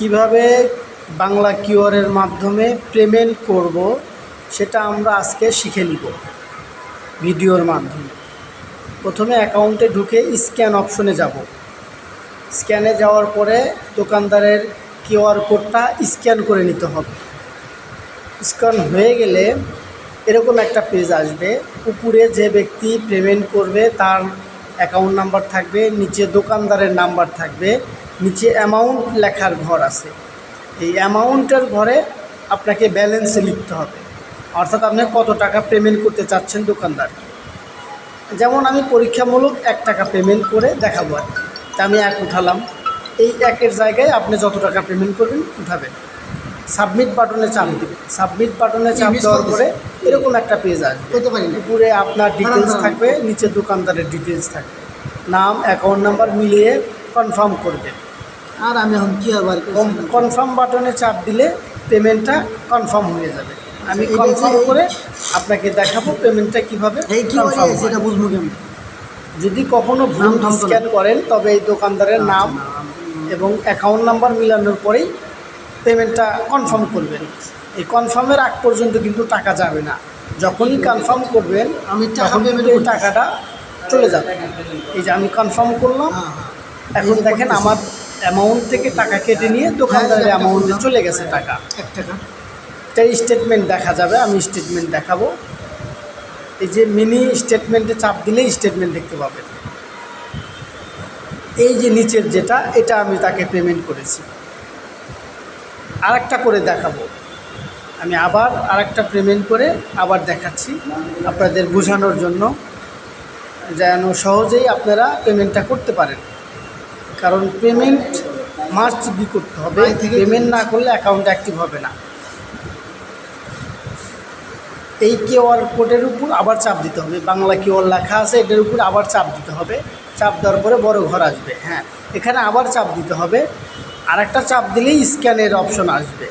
কীভাবে বাংলা কিওয়ারের মাধ্যমে পেমেন্ট করব সেটা আমরা আজকে শিখে নিব ভিডিওর মাধ্যমে। প্রথমে অ্যাকাউন্টে ঢুকে স্ক্যান অপশনে যাব। স্ক্যানে যাওয়ার পরে দোকানদারের কিউআর কোডটা স্ক্যান করে নিতে হবে। স্ক্যান হয়ে গেলে এরকম একটা পেজ আসবে। উপরে যে ব্যক্তি পেমেন্ট করবে তার অ্যাকাউন্ট নাম্বার থাকবে, নিচে দোকানদারের নাম্বার থাকবে। নিচে অ্যামাউন্ট লেখার ঘর আছে। এই অ্যামাউন্টের ঘরে আপনাকে ব্যালেন্সে লিখতে হবে। অর্থাৎ আপনি কত টাকা পেমেন্ট করতে চাচ্ছেন দোকানদার। যেমন আমি পরীক্ষামূলক এক টাকা পেমেন্ট করে দেখাবো আর তা আমি এক উঠালাম। এই একের জায়গায় আপনি যত টাকা পেমেন্ট করবেন উঠাবেন। সাবমিট বাটনে চাপ দেবেন। সাবমিট বাটনে চাপ দেওয়ার পরে এরকম একটা পেজ আসবে। উপরে আপনার ডিটেলস থাকবে নিচে দোকানদারের ডিটেলস থাকবে। নাম অ্যাকাউন্ট নাম্বার মিলিয়ে কনফার্ম করবেন। আর আমি এখন কী আবার কনফার্ম বাটনে চাপ দিলে পেমেন্টটা কনফার্ম হয়ে যাবে। আমি আচ্ছা, কনফার্ম করে আপনাকে দেখাবো পেমেন্টটা কীভাবে কনফার্ম সেটা বুঝব কেমন? যদি কখনো ভুল স্ক্যান করেন তবে এই দোকানদারের নাম এবং অ্যাকাউন্ট নাম্বার মিলানোর পরেই পেমেন্টটা কনফার্ম করবেন। এই কনফার্মের আগ পর্যন্ত কিন্তু টাকা যাবে না। যখনই কনফার্ম করবেন আমি টাকা তখন কিন্তু টাকাটা চলে যাবে। এই যে আমি কনফার্ম করলাম হ্যাঁ হ্যাঁ। এখন দেখেন আমার অ্যামাউন্ট থেকে টাকা কেটে নিয়ে দোকানদারের হ্যাঁ, অ্যামাউন্টে চলে গেছে টাকা। এক টাকা। একটা স্টেটমেন্ট দেখা যাবে আমি স্টেটমেন্ট দেখাবো। এই যে মিনি স্টেটমেন্টে চাপ দিলেই স্টেটমেন্ট দেখতে পাবেন। এই যে নিচের যেটা এটা আমি তাকে পেমেন্ট করেছি। আরেকটা করে দেখাবো। আমি আবার আরেকটা পেমেন্ট করে আবার দেখাচ্ছি আপনাদের বোঝানোর জন্য। যেন সহজেই আপনারা পেমেন্টটা করতে পারেন। কারণ পেমেন্ট মাস্ট বি করতে হবে। পেমেন্ট না করলে অ্যাকাউন্ট অ্যাক্টিভ হবে না। এই কিউআর কোডের উপর আবার চাপ দিতে হবে। বাংলা কিউআর লেখা আছে এটার উপর আবার চাপ দিতে হবে। চাপ দেওয়ার পরে বড় ঘর আসবে হ্যাঁ। এখানে আবার চাপ দিতে হবে। আর একটা চাপ দিলেই স্ক্যানের অপশন আসবে।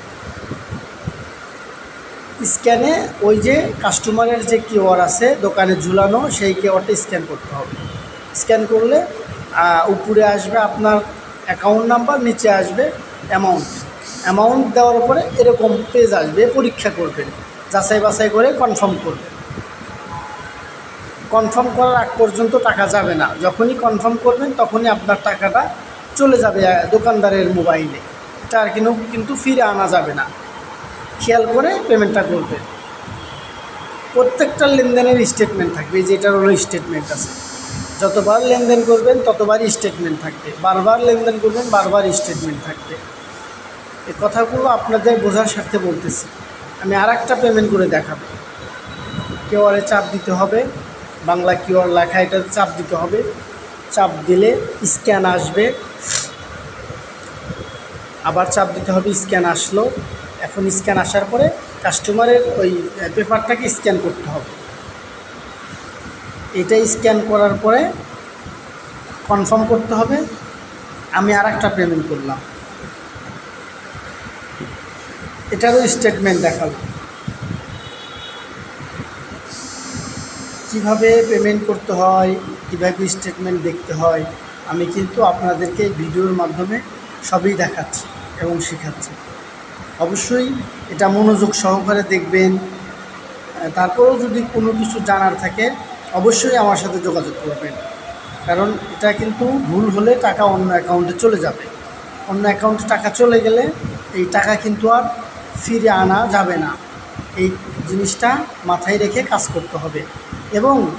স্ক্যানে ওই যে কাস্টমারের যে কিউআর আছে দোকানে ঝুলানো সেই কিউআরটা স্ক্যান করতে হবে। স্ক্যান করলে উপরে আসবে আপনার অ্যাকাউন্ট নাম্বার নিচে আসবে অ্যামাউন্ট অ্যামাউন্ট দেওয়ার পরে এরকম পেজ আসবে, পরীক্ষা করবেন। যাচাই বাছাই করে কনফার্ম করবেন। কনফার্ম করার আগ পর্যন্ত টাকা যাবে না। যখনই কনফার্ম করবেন, তখনই আপনার টাকাটা চলে যাবে দোকানদারের মোবাইলে তার কিন্তু কিন্তু ফিরে আনা যাবে না। খেয়াল করে পেমেন্টটা করবেন। প্রত্যেকটা লেনদেনের স্টেটমেন্ট থাকবে যেটার হলো স্টেটমেন্ট আছে। যতবার লেনদেন করবেন, ততবারই স্টেটমেন্ট থাকবে। বারবার লেনদেন করবেন, বারবার স্টেটমেন্ট থাকবে। এই কথাগুলো আপনাদের বোঝার স্বার্থে বলতেছি। আমি আর একটা পেমেন্ট করে দেখাবো। কিউআরে চাপ দিতে হবে। বাংলা কিউআর লেখা এটা চাপ দিতে হবে। চাপ দিলে স্ক্যান আসবে। আবার চাপ দিতে হবে স্ক্যান আসলো। এখন স্ক্যান আসার পরে কাস্টমারের ওই পেপারটাকে স্ক্যান করতে হবে। এটা স্ক্যান করার পরে কনফার্ম করতে হবে, আমি আর একটা পেমেন্ট করলাম। এটারও স্টেটমেন্ট দেখাবো কীভাবে পেমেন্ট করতে হয়, কীভাবে স্টেটমেন্ট দেখতে হয়, আমি কিন্তু আপনাদেরকে ভিডিওর মাধ্যমে সবই দেখাচ্ছি এবং শেখাচ্ছি। অবশ্যই এটা মনোযোগ সহকারে দেখবেন। তারপরেও যদি কোনো কিছু জানার থাকে অবশ্যই আমার সাথে যোগাযোগ করবেন। কারণ এটা কিন্তু ভুল হলে টাকা অন্য অ্যাকাউন্টে চলে যাবে। অন্য অ্যাকাউন্টে টাকা চলে গেলে এই টাকা কিন্তু আর ফিরে আনা যাবে না। এই জিনিসটা মাথায় রেখে কাজ করতে হবে। এবং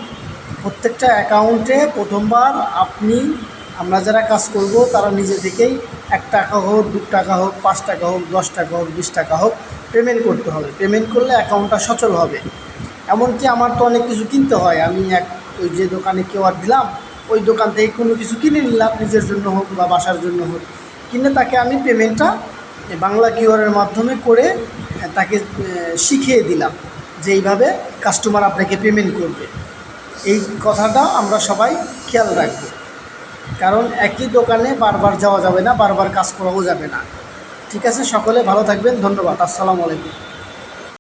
প্রত্যেকটা অ্যাকাউন্টে প্রথমবার আপনি, আমরা যারা কাজ করব, তারা নিজে থেকেই এক টাকা হোক, দু টাকা হোক, পাঁচ টাকা হোক, দশ টাকা হোক, বিশ টাকা হোক পেমেন্ট করতে হবে। পেমেন্ট করলে অ্যাকাউন্টটা সচল হবে। এমনকি আমার তো অনেক কিছু কিনতে হয়। আমি এক ওই যে দোকানে কেউ আর দিলাম, ওই দোকান থেকে কোনো কিছু কিনে নিলাম, নিজের জন্য হোক বা বাসার জন্য হোক। কিনে তাকে আমি পেমেন্টটা বাংলা কিউআরের মাধ্যমে করে তাকে শিখিয়ে দিলাম যে এইভাবে কাস্টমার আপনাকে পেমেন্ট করবে। এই কথাটা আমরা সবাই খেয়াল রাখব। কারণ একই দোকানে বারবার যাওয়া যাবে না, বারবার কাজ করাও যাবে না। ঠিক আছে, সকলে ভালো থাকবেন, ধন্যবাদ, আসসালামু আলাইকুম।